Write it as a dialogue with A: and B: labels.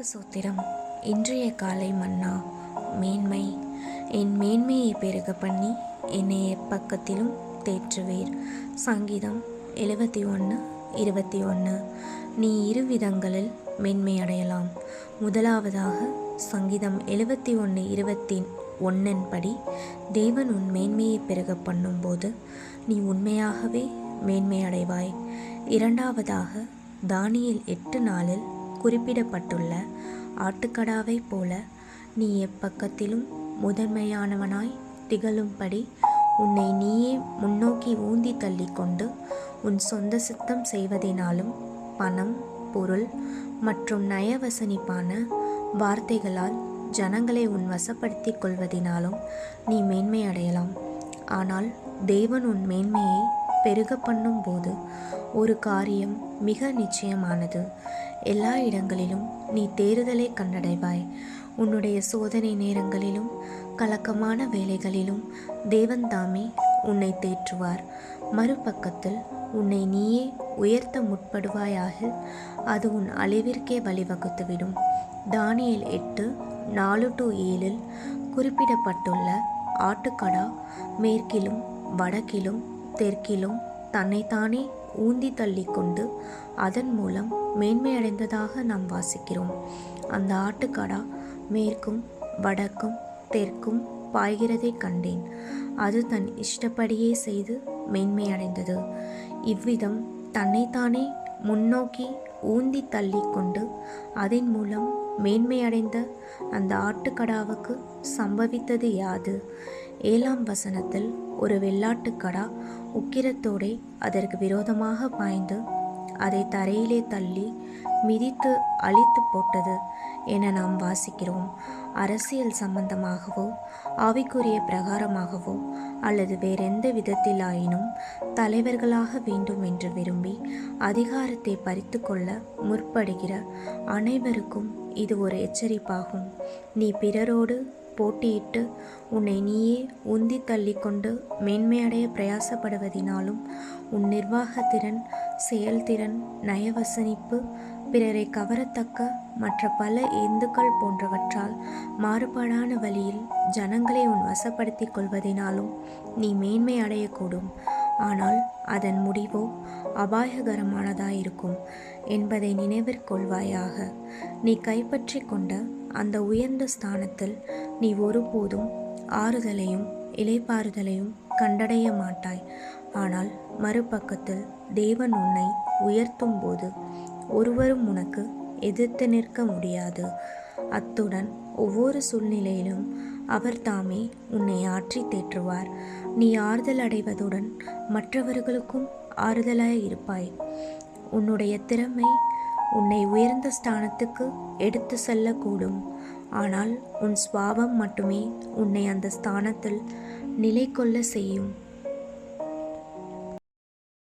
A: கர்த்தருக்கு சூத்திரம். இன்றைய காலை மன்னா மேன்மை. என் மேன்மையை பெருக பண்ணி என்னை எப்பக்கத்திலும் தேற்றுவீர். சங்கீதம் எழுபத்தி ஒன்று இருபத்தி ஒன்று நீ இரு விதங்களில் மேன்மை அடையலாம். முதலாவதாக சங்கீதம் எழுபத்தி ஒன்று இருபத்தி ஒன்னின் படி தேவன் உன் மேன்மையை பெருக பண்ணும்போது நீ உண்மையாகவே மேன்மை அடைவாய். இரண்டாவதாக தானியில் எட்டு நாளில் குறிப்பிடப்பட்டுள்ள ஆட்டுக்கடாவைப் போல நீ எப்பக்கத்திலும் முதன்மையானவனாய் திகழும்படி உன்னை நீயே முன்னோக்கி ஊந்தி தள்ளிக்கொண்டு உன் சொந்த சித்தம் செய்வதினாலும் பணம் பொருள் மற்றும் நயவசனிப்பான வார்த்தைகளால் ஜனங்களை உன் வசப்படுத்திக் கொள்வதினாலும் நீ மேன்மை அடையலாம் ஆனால் தேவன் உன் மேன்மையை பெருக பண்ணும்போது ஒரு காரியம் மிக நிச்சயமானது. எல்லா இடங்களிலும் நீ தேறுதலை கண்டடைவாய். உன்னுடைய சோதனை நேரங்களிலும் கலக்கமான வேலைகளிலும் தேவன் தாமே உன்னை தேற்றுவார். மறுபக்கத்தில் உன்னை நீயே உயர்த்த முற்படுவாயாக அது உன் அழிவிற்கே வழிவகுத்துவிடும். தானியல் எட்டு நாலு டு ஏழில் குறிப்பிடப்பட்டுள்ள ஆட்டுக்கடா மேற்கிலும் வடக்கிலும் தெற்கிலும் தன்னைத்தானே ஊந்தி தள்ளிக்கொண்டு அதன் மூலம் மேன்மையடைந்ததாக நாம் வாசிக்கிறோம். அந்த ஆட்டுக்கடா மேற்கும் வடக்கும் தெற்கும் பாய்கிறதை கண்டேன். அது தன் இஷ்டப்படியே செய்து மேன்மையடைந்தது. இவ்விதம் தன்னைத்தானே முன்னோக்கி ஊந்தி தள்ளிக்கொண்டு அதன் மூலம் மேன்மையடைந்த அந்த ஆட்டுக்கடாவுக்கு சம்பவித்தது யாது? ஏழாம் வசனத்தில் ஒரு வெள்ளாட்டுக்கடா உக்கிரத்தோடே அதற்கு விரோதமாக பாய்ந்து அதை தரையிலே தள்ளி மிதித்து அழித்து போட்டது என நாம் வாசிக்கிறோம். அரசியல் சம்பந்தமாகவோ ஆவிக்குரிய பிரகாரமாகவோ அல்லது வேறெந்த விதத்திலாயினும் தலைவர்களாக வேண்டும் என்று விரும்பி அதிகாரத்தை பறித்து கொள்ள முற்படுகிற அனைவருக்கும் இது ஒரு எச்சரிப்பாகும். நீ பிறரோடு போட்டியிட்டு உன்னை நீயே உந்தி தள்ளிக்கொண்டு மேன்மையடைய பிரயாசப்படுவதினாலும் உன் நிர்வாகத்திறன் செயல்திறன் நயவசனிப்பு பிறரை கவரத்தக்க மற்ற பல இந்துக்கள் போன்றவற்றால் மாறுபாடான வழியில் ஜனங்களை உன் வசப்படுத்திக் கொள்வதினாலும் நீ மேன்மை அடையக்கூடும். ஆனால் அதன் முடிவோ அபாயகரமானதாயிருக்கும் என்பதை நினைவிற்கொள்வாயாக நீ கைப்பற்றி கொண்ட அந்த உயர்ந்த ஸ்தானத்தில் நீ ஒருபோதும் ஆறுதலையும் இலைப்பாறுதலையும் கண்டடைய மாட்டாய். ஆனால் மறுபக்கத்தில் தேவன் உன்னை உயர்த்தும் போது ஒருவரும் உனக்கு எதிர்த்து நிற்க முடியாது. அத்துடன் ஒவ்வொரு சூழ்நிலையிலும் அவர் தாமே உன்னை ஆற்றி தேற்றுவார். நீ ஆறுதல் அடைவதுடன் மற்றவர்களுக்கும் ஆறுதலாய் இருப்பாய். உன்னுடைய திறமை உன்னை உயர்ந்த ஸ்தானத்துக்கு எடுத்து செல்லக்கூடும். ஆனால் உன் சுவாபம் மட்டுமே உன்னை அந்த ஸ்தானத்தில் நிலை கொள்ள செய்யும்.